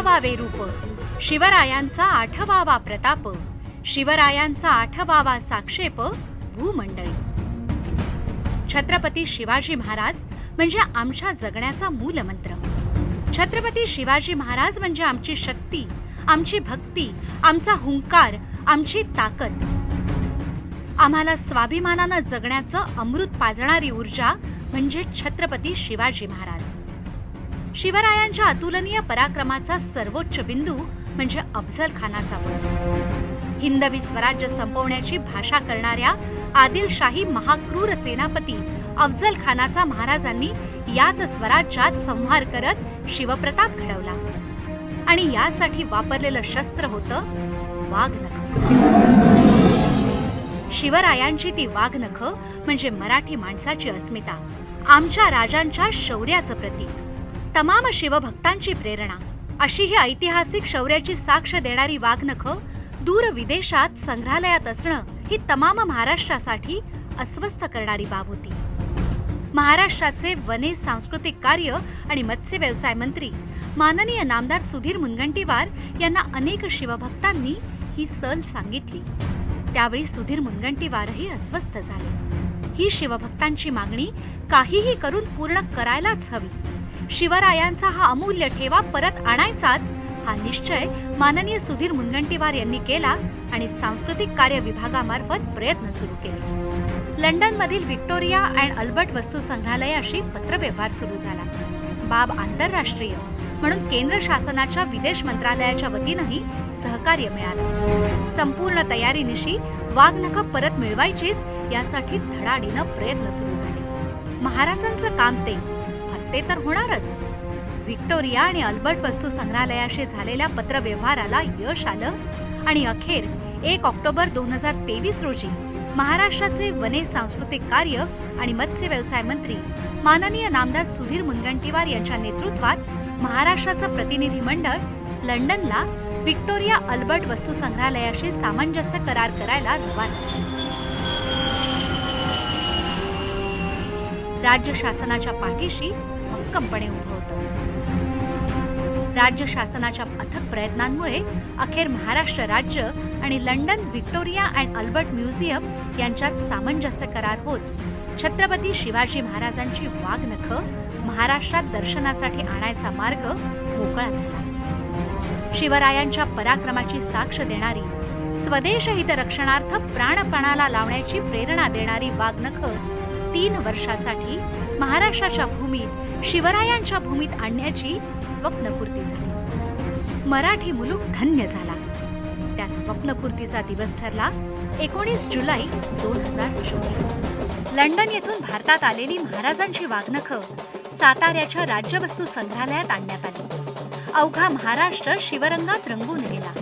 आठवावे रूप. शिवरायांचा आठवावा प्रताप. शिवरायांचा आठवावा साक्षेप भूमंडळी. छत्रपती शिवाजी महाराज म्हणजे आमच्या जगण्याचा मूलमंत्र. छत्रपती शिवाजी महाराज म्हणजे आमची शक्ती आमची भक्ती आमचा हुंकार आमची ताकद. आम्हाला स्वाभिमानानं जगण्याचं अमृत पाजणारी ऊर्जा म्हणजे छत्रपती शिवाजी महाराज. शिवरायांच्या अतुलनीय पराक्रमाचा सर्वोच्च बिंदू म्हणजे अफजल खानाचा वध. हिंदवी स्वराज्य संपवण्याची भाषा करणाऱ्या आदिलशाही महाक्रूर सेनापती अफजल खानाचा महाराजांनी याच स्वराज्यात संहार करत शिवप्रताप घडवला. आणि यासाठी वापरलेलं शस्त्र होतं वाघनख. शिवरायांची ती वाघनख म्हणजे मराठी माणसाची अस्मिता आमच्या राजांच्या शौर्याचं प्रतीक. तमाम शिवभक्तांची प्रेरणा. अशी ही ऐतिहासिक शौर्याची साक्ष देणारी वाघनख दूर विदेशात संग्रहालयात असणं ही तमाम महाराष्ट्रासाठी अस्वस्थ करणारी बाब होती. महाराष्ट्राचे वने सांस्कृतिक कार्य आणि मत्स्य व्यवसाय मंत्री माननीय नामदार सुधीर मुनगंटीवार यांना अनेक शिवभक्तांनी ही सल सांगितली. त्यावेळी सुधीर मुनगंटीवारही अस्वस्थ झाले. ही शिवभक्तांची मागणी काहीही करून पूर्ण करायलाच हवी. शिवरायांचा हा अमूल्य ठेवा परत आणायचाच हा निश्चय माननीय सुधीर मुनगंटीवार यांनी केला आणि सांस्कृतिक कार्य विभागामार्फत प्रयत्न सुरू केले. लंडनमधील व्हिक्टोरिया अँड अल्बर्ट वस्तू संग्रहालयाशी पत्रव्यवहार सुरू झाला. बाब आंतरराष्ट्रीय. म्हणून केंद्र शासनाच्या विदेश मंत्रालयाच्या वतीनंही सहकार्य मिळालं. संपूर्ण तयारीनिशी वाघनख परत मिळवायचीच यासाठी धडाडीनं प्रयत्न सुरू झाले. महाराजांचं काम ते ते तर होणारच. व्हिक्टोरिया आणि अल्बर्ट वस्तू संग्रहालयाशी झालेल्या पत्रव्यवहाराला यश आलं आणि अखेर एक ऑक्टोबर दोन हजार तेवीस रोजी महाराष्ट्राचे वने सांस्कृतिक कार्य आणि मत्स्य व्यवसाय मंत्री माननीय नामदार सुधीर मुनगंटीवार यांच्या नेतृत्वात महाराष्ट्राचं प्रतिनिधी मंडळ लंडनला व्हिक्टोरिया अल्बर्ट वस्तू संग्रहालयाशी सामंजस्य करार करायला रवाना झाले. राज्य शासनाच्या पाठीशी भक्कमपणे उभं होतं. राज्य शासनाच्या अथक प्रयत्नांमुळे अखेर महाराष्ट्र राज्य आणि London Victoria and Albert museum यांच्यात सामंजस्य करार होत. छत्रपती शिवाजी महाराजांची वाघनख महाराष्ट्रात दर्शनासाठी आणायचा मार्ग मोकळा झाला. शिवरायांच्या पराक्रमाची साक्ष देणारी स्वदेश हितरक्षणार्थ प्राणपणाला लावण्याची प्रेरणा देणारी वाघनख तीन वर्षासाठी महाराष्ट्राच्या भूमीत शिवरायांच्या भूमीत आणण्याची स्वप्नपूर्ती झाली. मराठी मुलूक धन्य झाला. त्या स्वप्नपूर्तीचा दिवस ठरला एकोणीस जुलै दोन हजार चोवीस. लंडन येथून भारतात आलेली महाराजांची वाघनखं साताऱ्याच्या राज्यवस्तू संग्रहालयात आणण्यात आली. अवघा महाराष्ट्र शिवरंगात रंगून गेला.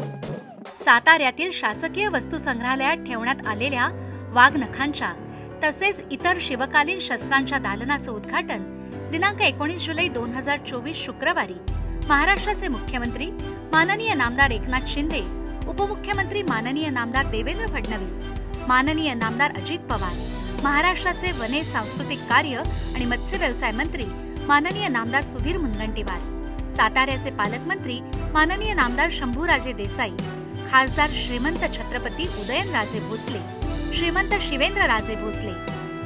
साताऱ्यातील शासकीय वस्तू संग्रहालयात ठेवण्यात आलेल्या वाघनखांच्या तसेच इतर शिवकालीन शस्त्रांच्या दालनाचं उद्घाटन दिनांक एकोणीस जुलै दोन हजार चोवीस शुक्रवारी महाराष्ट्राचे मुख्यमंत्री माननीय नामदार एकनाथ शिंदे उपमुख्यमंत्री माननीय नामदार देवेंद्र फडणवीस माननीय नामदार अजित पवार महाराष्ट्राचे वने सांस्कृतिक कार्य आणि मत्स्य व्यवसाय मंत्री माननीय नामदार सुधीर मुनगंटीवार साताऱ्याचे पालकमंत्री माननीय नामदार शंभूराजे देसाई खासदार श्रीमंत Chhatrapati Udayanraje Bhosale Shrimant Shivendraraje Bhosale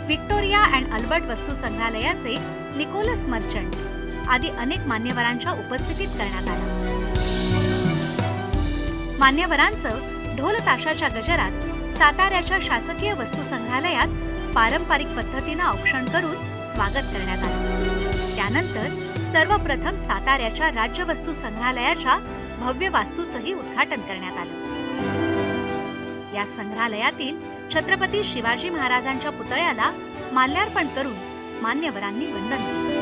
Victoria and Albert वस्तू संग्रहालयाचे निकोलस मर्चंट आदी अनेक मान्यवरांच्या उपस्थितीत करण्यात आलं. मान्यवरांचं ढोल ताशाच्या गजरात साताऱ्याच्या शासकीय वस्तू संग्रहालयात पारंपरिक पद्धतीनं औक्षण करून स्वागत करण्यात आलं. त्यानंतर सर्वप्रथम साताऱ्याच्या राज्यवस्तू संग्रहालयाच्या भव्य वास्तूचंही उद्घाटन करण्यात आलं. या संग्रहालयातील छत्रपती शिवाजी महाराजांच्या पुतळ्याला माल्यार्पण करून मान्यवरांनी वंदन केलं.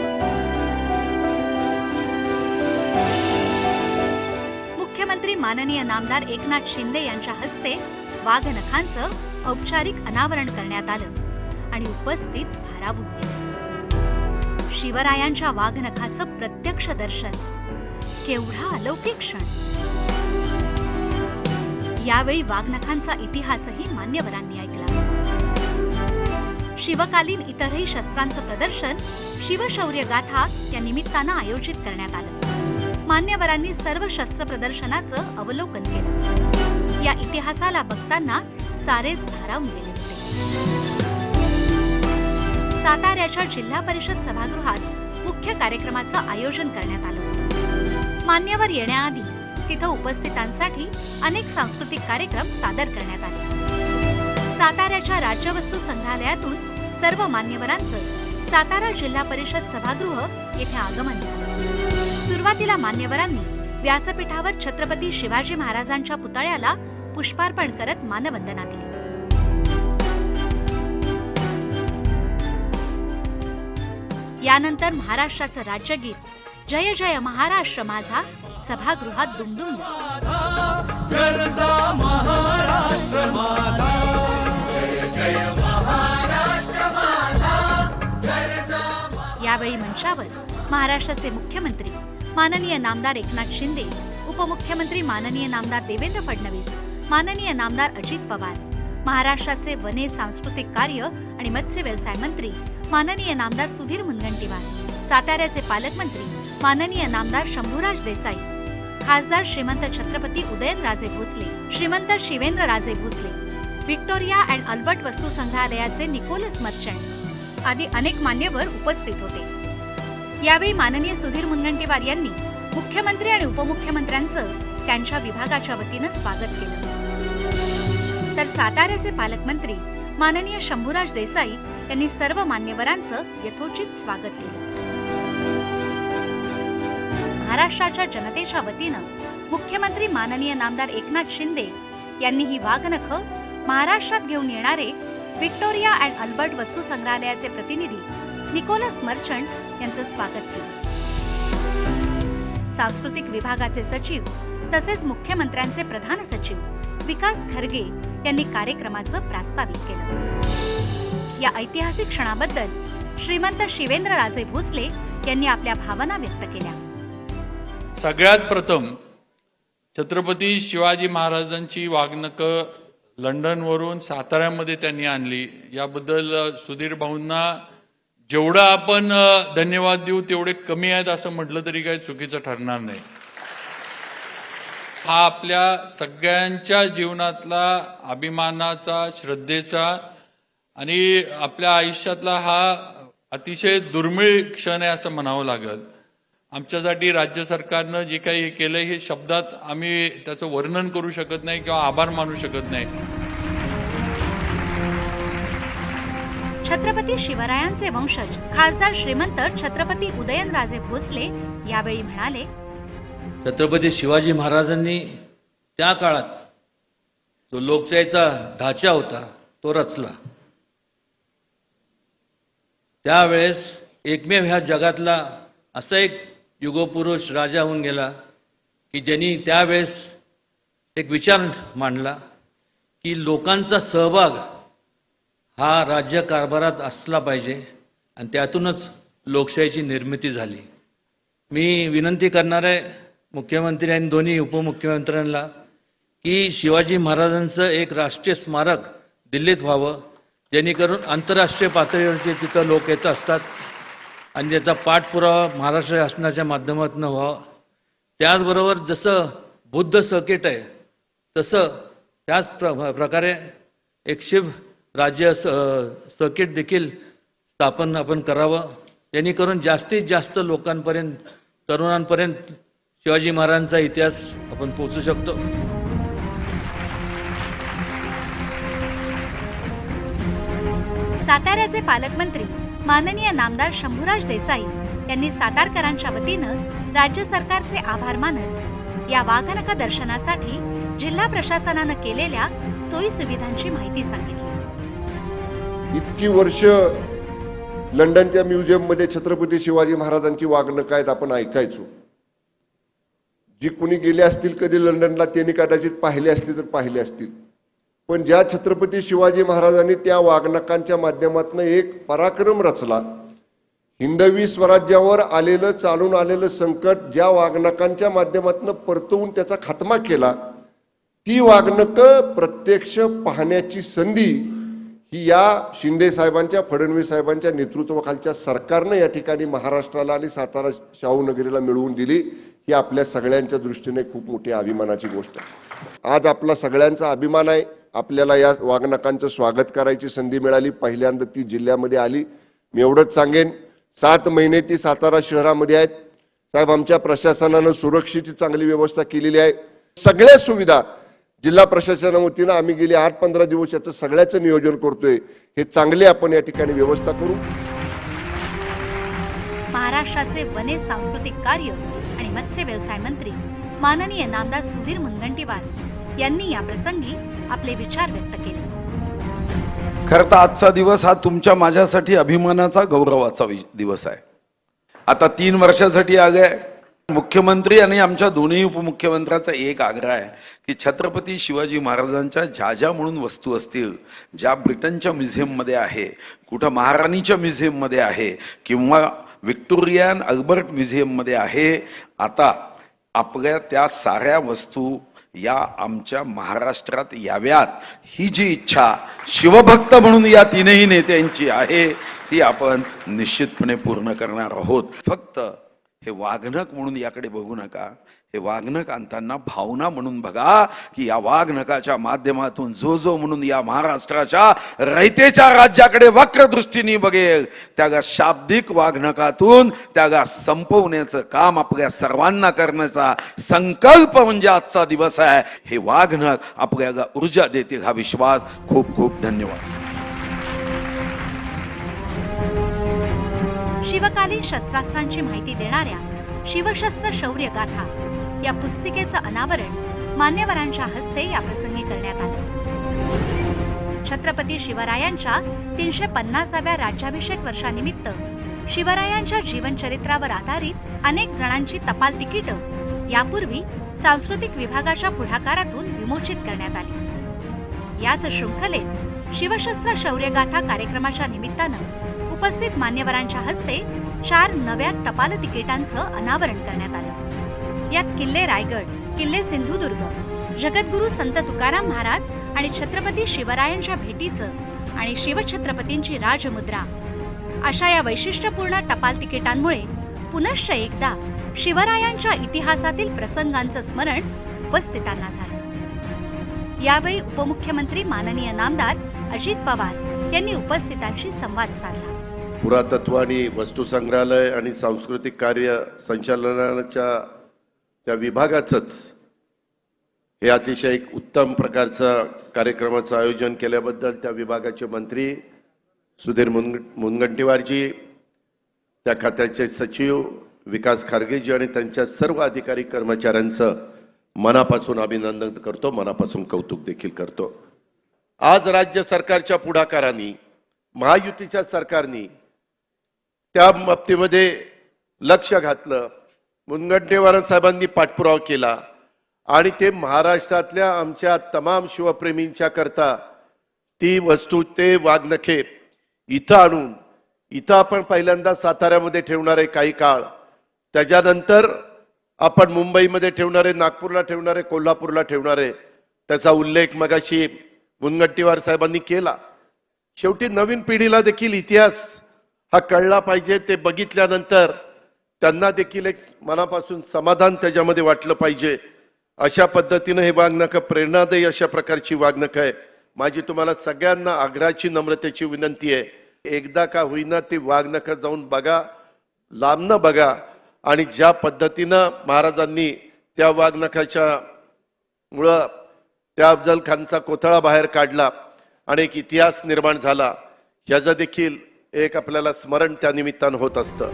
मुख्यमंत्री माननीय नामदार एकनाथ शिंदे यांच्या हस्ते वाघनखांचं औपचारिक अनावरण करण्यात आलं आणि उपस्थित भारावून गेले. शिवरायांच्या वाघनखाचं प्रत्यक्ष दर्शन. केवढा अलौकिक क्षण. यावेळी वाघनखांचा इतिहासही मान्यवरांनी ऐकला. शिवकालीन इतरही शस्त्रांचं प्रदर्शन शिवशौर्य गाथा या निमित्तानं आयोजित करण्यात आलं. मान्यवरांनी सर्व शस्त्र प्रदर्शनाचं अवलोकन केलं. या इतिहासाला बघताना सारेच भारावून गेले होते. साताऱ्याच्या जिल्हा परिषद सभागृहात मुख्य कार्यक्रमाचं आयोजन करण्यात आलं होतं. मान्यवर येण्याआधी तिथं उपस्थितांसाठी अनेक सांस्कृतिक कार्यक्रम सादर करण्यात आले. साताऱ्याच्या राज्यवस्तू संग्रहालयातून सर्व मान्यवरांचं सातारा जिल्हा परिषद सभागृह येथे आगमन झालं. सुरुवातीला मान्यवरांनी व्यासपीठावर छत्रपती शिवाजी महाराजांच्या पुतळ्याला पुष्पार्पण करत मानवंदना दिली. यानंतर महाराष्ट्राचं राज्यगीत जय जय महाराष्ट्र माझा सभागृहात दुमदुमलं. यावेळी मंचावर महाराष्ट्राचे मुख्यमंत्री माननीय नामदार एकनाथ शिंदे उपमुख्यमंत्री माननीय नामदार देवेंद्र फडणवीस माननीय नामदार अजित पवार महाराष्ट्राचे वने सांस्कृतिक कार्य आणि मत्स्य व्यवसाय मंत्री माननीय नामदार सुधीर मुनगंटीवार साताऱ्याचे पालकमंत्री माननीय नामदार शंभूराज देसाई खासदार श्रीमंत छत्रपती उदयनराजे भोसले श्रीमंत Shivendra Raje Bhosale Victoria and Albert वस्तू संग्रहालयाचे निकोलस मर्चंट आदी अनेक मान्यवर उपस्थित होते. यावेळी माननीय सुधीर मुनगंटीवार यांनी मुख्यमंत्री आणि उपमुख्यमंत्र्यांचं त्यांच्या विभागाच्या वतीनं स्वागत केलं. तर साताऱ्याचे पालकमंत्री माननीय शंभूराज देसाई यांनी सर्व मान्यवरांचं यथोचित स्वागत केलं. महाराष्ट्राच्या जनतेच्या वतीनं मुख्यमंत्री माननीय नामदार एकनाथ शिंदे यांनी ही वाघनख महाराष्ट्रात घेऊन येणारे व्हिक्टोरिया अँड अल्बर्ट वस्तू संग्रहालयाचे प्रतिनिधी निकोलस मर्चंट यांचं स्वागत केलं. सांस्कृतिक विभागाचे सचिव तसेच मुख्यमंत्र्यांचे प्रधान सचिव विकास खरगे यांनी कार्यक्रमाचं प्रास्ताविक केलं. या ऐतिहासिक क्षणाबद्दल श्रीमंत शिवेंद्र राजे भोसले यांनी आपल्या भावना व्यक्त केल्या. सगळ्यात प्रथम छत्रपती शिवाजी महाराजांची वागणक लंडनवरून साताऱ्यामध्ये त्यांनी आणली. याबद्दल सुधीर भाऊंना जेवढं आपण धन्यवाद देऊ तेवढे कमी आहेत असं म्हटलं तरी काही चुकीचं ठरणार नाही. हा आपल्या सगळ्यांच्या जीवनातला अभिमानाचा श्रद्धेचा आणि आपल्या आयुष्यातला हा अतिशय दुर्मिळ क्षण आहे असं म्हणावं लागेल. आमच्यासाठी राज्य सरकारनं जे काही हे केलंय हे शब्दात आम्ही त्याचं वर्णन करू शकत नाही किंवा आभार मानू शकत नाही. छत्रपती शिवरायांचे वंशज खासदार श्रीमंत छत्रपती उदयनराजे भोसले यावेळी म्हणाले छत्रपती शिवाजी महाराजांनी त्या काळात जो लोकशाहीचा ढाचा होता तो रचला. त्यावेळेस एकमेव ह्या जगातला असा एक युगपुरुष राजा होऊन गेला की ज्यांनी त्यावेळेस एक विचार मांडला की लोकांचा सहभाग हा राज्य कारभारात असला पाहिजे आणि त्यातूनच लोकशाहीची निर्मिती झाली. मी विनंती करणार आहे मुख्यमंत्री आणि दोन्ही उपमुख्यमंत्र्यांना की शिवाजी महाराजांचं एक राष्ट्रीय स्मारक दिल्लीत व्हावं जेणेकरून आंतरराष्ट्रीय पातळीवरचे तिथं लोक येत असतात. आणि त्याचा पाठपुरावा महाराष्ट्र शासनाच्या माध्यमातून व्हावा. त्याचबरोबर जसं बुद्ध सर्किट आहे तसं त्याच प्र प्रकारे एक शिव राज्य स सर्किट देखील स्थापन आपण करावं. जेणेकरून जास्तीत जास्त लोकांपर्यंत तरुणांपर्यंत शिवाजी महाराजांचा इतिहास आपण पोचू शकतो. साताऱ्याचे पालकमंत्री माननीय नामदार शंभूराज देसाई यांनी सातारकरांच्या वतीनं राज्य सरकारचे आभार मानत या वाघनका दर्शनासाठी जिल्हा प्रशासनानं केलेल्या सोयी सुविधांची माहिती सांगितली. इतकी वर्ष लंडनच्या म्युझियममध्ये छत्रपती शिवाजी महाराजांची वागणं आहेत आपण ऐकायचो. जी कुणी गेले असतील कधी लंडनला त्यांनी कदाचित पाहिले असतील तर पाहिले असतील. पण ज्या छत्रपती शिवाजी महाराजांनी त्या वागणकांच्या माध्यमातून एक पराक्रम रचला. हिंदवी स्वराज्यावर आलेलं चालून आलेलं संकट ज्या वागणकांच्या माध्यमातून परतवून त्याचा खात्मा केला ती वागणकं प्रत्यक्ष पाहण्याची संधी ही या शिंदे साहेबांच्या फडणवीस साहेबांच्या नेतृत्वाखालच्या सरकारनं या ठिकाणी महाराष्ट्राला आणि सातारा शाहू नगरीला मिळवून दिली ही आपल्या सगळ्यांच्या दृष्टीने खूप मोठी अभिमानाची गोष्ट आहे. आज आपला सगळ्यांचा अभिमान आहे. आपल्याला या वागणकांचं स्वागत करायची संधी मिळाली. पहिल्यांदा ती जिल्ह्यामध्ये आली. मी एवढंच सांगेन. सात महिने ती सातारा शहरामध्ये आहेत. साहेब आमच्या प्रशासनानं सुरक्षेची चांगली व्यवस्था केलेली आहे. सगळ्या सुविधा जिल्हा प्रशासना वतीनं आम्ही गेले आठ पंधरा दिवस याचं सगळ्याचं नियोजन करतोय. हे चांगले आपण या ठिकाणी व्यवस्था करू. महाराष्ट्राचे वने सांस्कृतिक कार्य आणि मत्स्य व्यवसाय मंत्री माननीय नामदार सुधीर मुनगंटीवार यांनी या प्रसंगी आपले विचार व्यक्त केले. खरं तर आजचा दिवस हा तुमच्या माझ्यासाठी अभिमानाचा गौरवाचा दिवस आहे. आता तीन वर्षासाठी आगे मुख्यमंत्री आणि आमच्या दोन्ही उपमुख्यमंत्र्याचा एक आग्रह आहे की छत्रपती शिवाजी महाराजांच्या ज्या ज्या म्हणून वस्तू असतील ज्या ब्रिटनच्या म्युझियममध्ये आहे कुठं महाराणीच्या म्युझियममध्ये आहे किंवा विक्टोरियन अल्बर्ट म्युझियममध्ये आहे आता आपल्या त्या साऱ्या वस्तू या आमच्या महाराष्ट्रात याव्यात. ही जी इच्छा शिवभक्त म्हणून या तीनही नेत्यांची आहे ती आपण निश्चितपणे पूर्ण करणार आहोत. फक्त हे वाघनक म्हणून याकडे बघू नका. हे वाघनक आणताना भावना म्हणून बघा की या वाघनकाच्या माध्यमातून जो जो म्हणून या महाराष्ट्राच्या रयतेच्या राज्याकडे वक्र दृष्टीने बघेल त्यागा शाब्दिक वाघनकातून त्यागा संपवण्याचं काम आपल्या सर्वांना करण्याचा संकल्प म्हणजे आजचा दिवस आहे. हे वाघनक आपल्याला ऊर्जा देतील हा विश्वास. खूप खूप धन्यवाद. शिवकालीन शस्त्रास्त्रांची माहिती देणाऱ्या शिवशस्त्र शौर्य गाथा या पुस्तिकेचं अनावरण मान्यवरांच्या हस्ते या प्रसंगी करण्यात आलं. छत्रपती शिवरायांच्या तीनशे पन्नासाव्या राज्याभिषेक वर्षानिमित्त शिवरायांच्या जीवनचरित्रावर आधारित अनेक जणांची टपाल तिकीट यापूर्वी सांस्कृतिक विभागाच्या पुढाकारातून विमोचित करण्यात आली. याच शृंखलेत शिवशस्त्र शौर्यगाथा कार्यक्रमाच्या निमित्तानं उपस्थित मान्यवरांच्या हस्ते चार नव्या टपाल तिकिटांचं अनावरण करण्यात आलं. यात किल्ले रायगड किल्ले सिंधुदुर्ग जगद्गुरु संत तुकाराम महाराज आणि छत्रपती शिवरायांच्या भेटीचं आणि शिवछत्रपतींची राजमुद्रा. अशा या वैशिष्ट्यपूर्ण टपाल तिकिटांमुळे पुनश्च एकदा शिवरायांच्या इतिहासातील प्रसंगांचं स्मरण उपस्थितांना झालं. यावेळी उपमुख्यमंत्री माननीय नामदार अजित पवार यांनी उपस्थितांशी संवाद साधला. पुरातत्व आणि वस्तू संग्रहालय आणि सांस्कृतिक कार्य संचालनाच्या त्या विभागाचंच हे अतिशय एक उत्तम प्रकारचं कार्यक्रमाचं आयोजन केल्याबद्दल त्या विभागाचे मंत्री सुधीर मुनग मुनगंटीवारजी त्या खात्याचे सचिव विकास खारगेजी आणि त्यांच्या सर्व अधिकारी कर्मचाऱ्यांचं मनापासून अभिनंदन करतो मनापासून कौतुक देखील करतो. आज राज्य सरकारच्या पुढाकारांनी महायुतीच्या सरकारनी त्या बाबतीमध्ये लक्ष घातलं. मुनगंटेवार साहेबांनी पाठपुरावा केला. आणि ते महाराष्ट्रातल्या आमच्या तमाम शिवप्रेमींच्या करता ती वस्तू ते वाघनखे इथं आणून इथं आपण पहिल्यांदा साताऱ्यामध्ये ठेवणार आहे काही काळ त्याच्यानंतर आपण मुंबईमध्ये ठेवणारे नागपूरला ठेवणारे कोल्हापूरला ठेवणारे त्याचा उल्लेख मगाशी मुनगंटीवार साहेबांनी केला. शेवटी नवीन पिढीला देखील इतिहास हा कळला पाहिजे ते बघितल्यानंतर त्यांना देखील एक मनापासून समाधान त्याच्यामध्ये वाटलं पाहिजे. अशा पद्धतीनं हे वागणं प्रेरणादायी अशा प्रकारची वागणं आहे. माझी तुम्हाला सगळ्यांना आग्रहाची नम्रतेची विनंती आहे. एकदा का होईना ती वागणं जाऊन बघा लांबनं बघा आणि ज्या पद्धतीनं महाराजांनी त्या वागणकाच्या मुळं त्या अफजल खानचा कोथळा बाहेर काढला आणि एक इतिहास निर्माण झाला याचा देखील एक आपल्याला स्मरण त्या निमित्तानं होत असतं.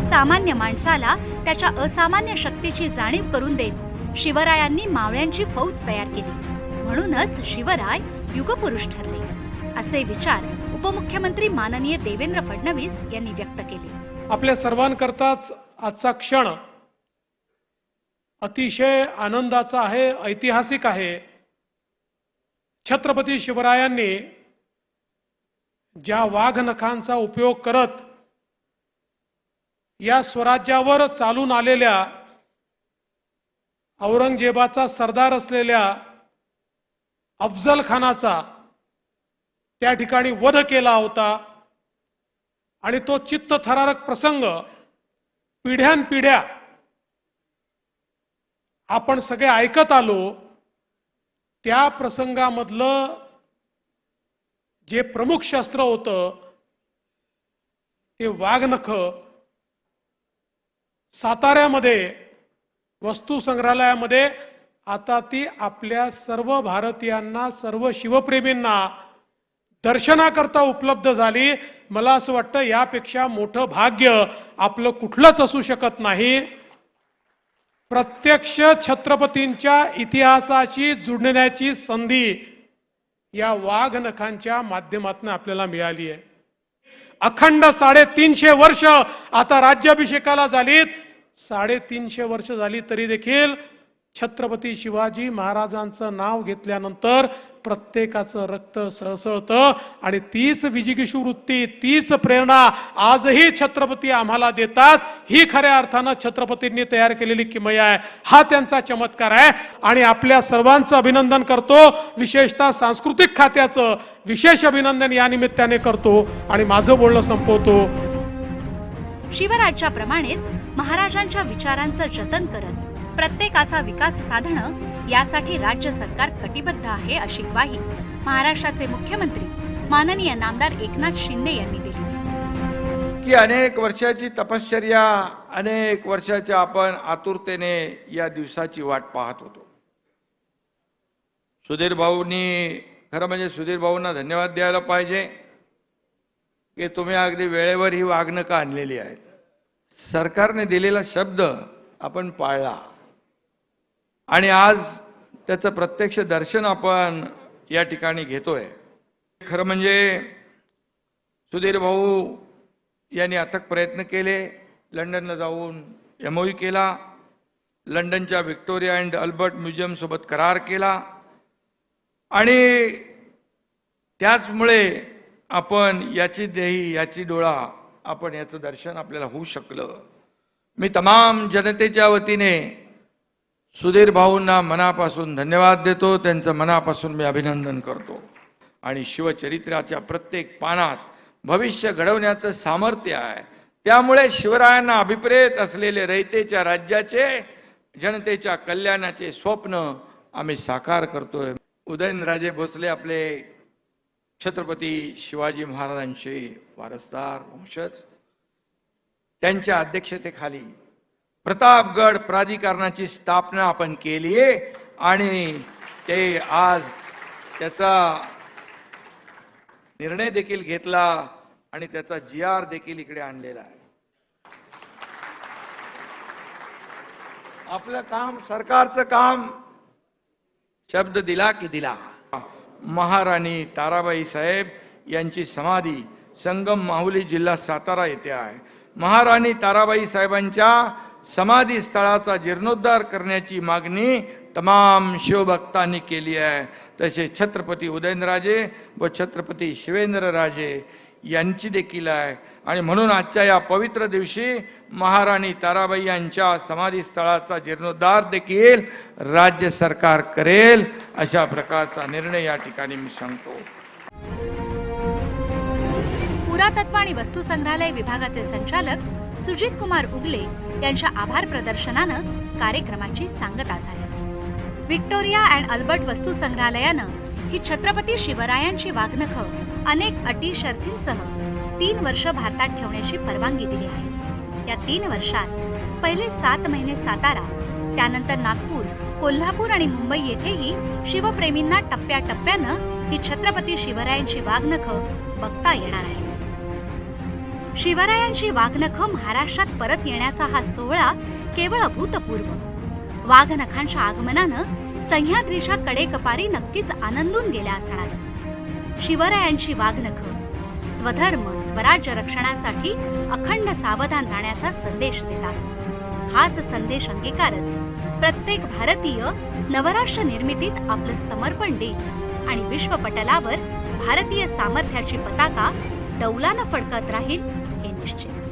सामान्य माणसाला त्याच्या असामान्य शक्तीची जाणीव करून देत शिवरायांनी मावळ्यांची फौज तयार केली. म्हणूनच शिवराय युगपुरुष ठरले. असे विचार उपमुख्यमंत्री माननीय देवेंद्र फडणवीस यांनी व्यक्त केले. आपल्या सर्वांकरताच आजचा क्षण अतिशय आनंदाचा आहे ऐतिहासिक आहे. छत्रपती शिवरायांनी ज्या वाघनखांचा उपयोग करत या स्वराज्यावर चालून आलेल्या औरंगजेबाचा सरदार असलेल्या अफजल खानाचा त्या ठिकाणी वध केला होता आणि तो चित्त थरारक प्रसंग पिढ्यानपिढ्या आपण सगळे ऐकत आलो. त्या प्रसंगामधलं जे प्रमुख शस्त्र होतं ते वाघनख साताऱ्यामध्ये वस्तू संग्रहालयामध्ये आता ती आपल्या सर्व भारतीयांना सर्व शिवप्रेमींना दर्शनाकरता उपलब्ध झाली. मला असं वाटतं यापेक्षा मोठं भाग्य आपलं कुठलंच असू शकत नाही. प्रत्यक्ष छत्रपतींच्या इतिहासाशी जुडण्याची संधी या वाघनखांच्या माध्यमातून आपल्याला मिळाली आहे. अखंड साडेतीनशे वर्ष आता राज्याभिषेकाला झालीत. साडेतीनशे वर्ष झाली तरी देखील छत्रपती शिवाजी महाराजांचं नाव घेतल्यानंतर प्रत्येकाचं रक्त सळसळतं आणि तीच विजिगिषू वृत्ती तीच प्रेरणा आजही छत्रपती आम्हाला देतात. ही खऱ्या अर्थानं छत्रपतींनी तयार केलेली किमया आहे. हा त्यांचा चमत्कार आहे. आणि आपल्या सर्वांचं अभिनंदन करतो. विशेषतः सांस्कृतिक खात्याचं विशेष अभिनंदन या निमित्ताने करतो. आणि माझं बोलणं संपवतो. शिवराज्याप्रमाणेच महाराजांच्या विचारांचं जतन करत प्रत्येकाचा विकास साधणं यासाठी राज्य सरकार कटिबद्ध आहे अशी ग्वाही महाराष्ट्राचे मुख्यमंत्री माननीय नामदार एकनाथ शिंदे यांनी दिली. की अनेक वर्षाची तपश्चर्या अनेक वर्षाच्या आपण आतुरतेने या दिवसाची वाट पाहत होतो. सुधीर भाऊंनी खरं म्हणजे सुधीर भाऊंना धन्यवाद द्यायला पाहिजे की तुम्ही अगदी वेळेवर ही वागणुका आणलेली आहेत. सरकारने दिलेला शब्द आपण पाळला. आणि आज त्याचं प्रत्यक्ष दर्शन आपण या ठिकाणी घेतोय. खरं म्हणजे सुधीर भाऊ यांनी अथक प्रयत्न केले लंडनला जाऊन एमओई केला लंडनच्या व्हिक्टोरिया अँड अल्बर्ट म्युझियमसोबत करार केला आणि त्याचमुळे आपण याची देही याची डोळा आपण याचं दर्शन आपल्याला होऊ शकलं. मी तमाम जनतेच्या वतीने सुधीर भाऊंना मनापासून धन्यवाद देतो. त्यांचं मनापासून मी अभिनंदन करतो. आणि शिवचरित्राच्या प्रत्येक पानात भविष्य घडवण्याचं सामर्थ्य आहे. त्यामुळे शिवरायांना अभिप्रेत असलेले रयतेच्या राज्याचे जनतेच्या कल्याणाचे स्वप्न आम्ही साकार करतोय. उदयनराजे भोसले आपले छत्रपती शिवाजी महाराजांचे वारसदार वंशज. त्यांच्या अध्यक्षतेखाली प्रतापगड प्राधिकरणाची स्थापना आपण केली आहे आणि ते आज त्याचा निर्णय देखील घेतला आणि त्याचा जी आर देखील इकडे आणलेला आहे. आपलं काम सरकारचं काम शब्द दिला की दिला. महाराणी ताराबाई साहेब यांची समाधी संगम माहुली जिल्हा सातारा येथे आहे. महाराणी ताराबाई साहेबांच्या समाधी स्थळाचा जीर्णोद्धार करण्याची मागणी तमाम शिवभक्तांनी केली आहे. तसे छत्रपती उदयनराजे व छत्रपती शिवेंद्रराजे यांची देखील आहे. आणि म्हणून आजच्या या पवित्र दिवशी महाराणी ताराबाई यांच्या समाधी स्थळाचा जीर्णोद्धार देखील राज्य सरकार करेल अशा प्रकारचा निर्णय या ठिकाणी मी सांगतो. पुरातत्व आणि वस्तू संग्रहालय विभागाचे संचालक सुजित कुमार उगले यांच्या आभार प्रदर्शनानं कार्यक्रमाची सांगता झाली. व्हिक्टोरिया अँड अल्बर्ट वस्तू संग्रहालयानं ही छत्रपती शिवरायांची वाघनख अनेक अटी शर्थींसह तीन वर्ष भारतात ठेवण्याची परवानगी दिली आहे. या तीन वर्षात पहिले सात महिने सातारा त्यानंतर नागपूर कोल्हापूर आणि मुंबई येथेही शिवप्रेमींना टप्प्याटप्प्यानं ही छत्रपती शिवरायांची वाघनख बघता येणार आहे. शिवरायांची वाघनखं महाराष्ट्रात परत येण्याचा हा सोहळा केवळ अभूतपूर्व. वाघनखांच्या आगमनानं सह्याद्रीच्या कडेकपारी नक्कीच आनंदून गेल्या असणार. शिवरायांची वाघनखं स्वधर्म स्वराज्य रक्षणासाठी अखंड सावधान राहण्याचा संदेश देतात. हाच संदेश अंगीकारत प्रत्येक भारतीय नवराष्ट्र निर्मितीत आपलं समर्पण देईल आणि विश्वपटलावर भारतीय सामर्थ्याची पताका डौलानं फडकत राहील हे निश्चित